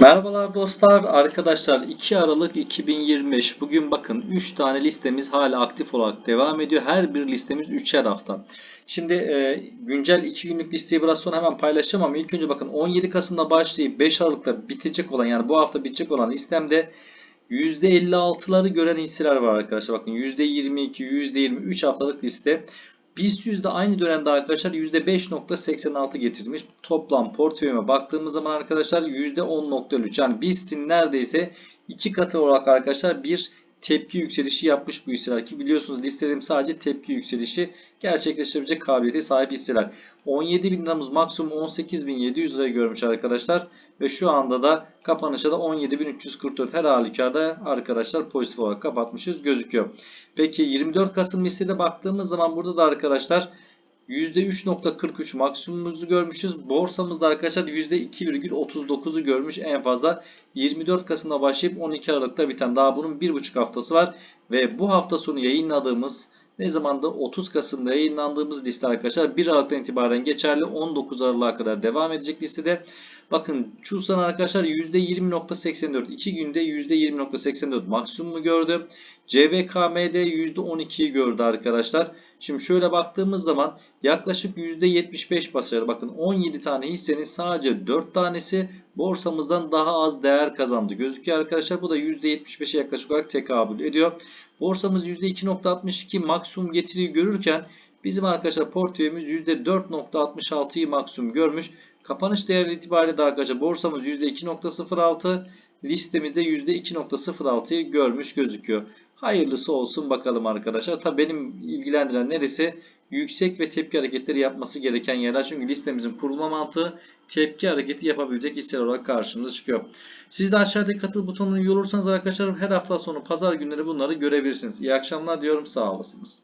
Merhabalar dostlar, arkadaşlar 2 Aralık 2025. Bugün bakın 3 tane listemiz hala aktif olarak devam ediyor. Her bir listemiz 3'er hafta. Şimdi e, güncel 2 günlük listeyi biraz sonra hemen paylaşacağım ama ilk önce bakın 17 Kasım'da başlayıp 5 Aralık'ta bitecek olan yani bu hafta bitecek olan listemde %56'ları gören hisseler var arkadaşlar. Bakın %22, %23 haftalık liste. BIST yüzde aynı dönemde arkadaşlar %5.86 getirmiş. Toplam portföyüme baktığımız zaman arkadaşlar %10.3. Yani BIST'in neredeyse iki katı olarak arkadaşlar bir tepki yükselişi yapmış bu hisseler ki biliyorsunuz listelerim sadece tepki yükselişi gerçekleştirebilecek kabiliyete sahip hisseler. 17 bin liramız maksimum 18.700 liraya görmüş arkadaşlar ve şu anda da kapanışa da 17.344 her halükarda arkadaşlar pozitif olarak kapatmışız gözüküyor. Peki 24 Kasım listede baktığımız zaman burada da arkadaşlar %3.43 maksimumumuzu görmüşüz. Borsamızda arkadaşlar %2,39'u görmüş en fazla. 24 Kasım'da başlayıp 12 Aralık'ta biten daha bunun 1,5 haftası var. Ve bu hafta sonu yayınladığımız ne zamanda 30 Kasım'da yayınlandığımız liste arkadaşlar 1 Aralık'tan itibaren geçerli 19 Aralık'a kadar devam edecek listede. Bakın Çulsan arkadaşlar %20.84 2 günde %20.84 maksimumu gördü. CVKM'de %12'yi gördü arkadaşlar. Şimdi şöyle baktığımız zaman yaklaşık %75 başarılı. Bakın 17 tane hissenin sadece 4 tanesi borsamızdan daha az değer kazandı. Gözüküyor arkadaşlar. Bu da %75'e yaklaşık olarak tekabül ediyor. Borsamız %2.62 maksimum getiriyi görürken bizim arkadaşlar portföyümüz %4.66'yı maksimum görmüş. Kapanış değeri itibariyle de arkadaşlar borsamız %2.06 listemizde %2.06'yı görmüş gözüküyor. Hayırlısı olsun bakalım arkadaşlar. Tabi benim ilgilendiren neresi? Yüksek ve tepki hareketleri yapması gereken yerler. Çünkü listemizin kurulma mantığı tepki hareketi yapabilecek hisseler olarak karşımıza çıkıyor. Siz de aşağıdaki katıl butonuna üye olursanız arkadaşlar her hafta sonu pazar günleri bunları görebilirsiniz. İyi akşamlar diyorum sağ olasınız.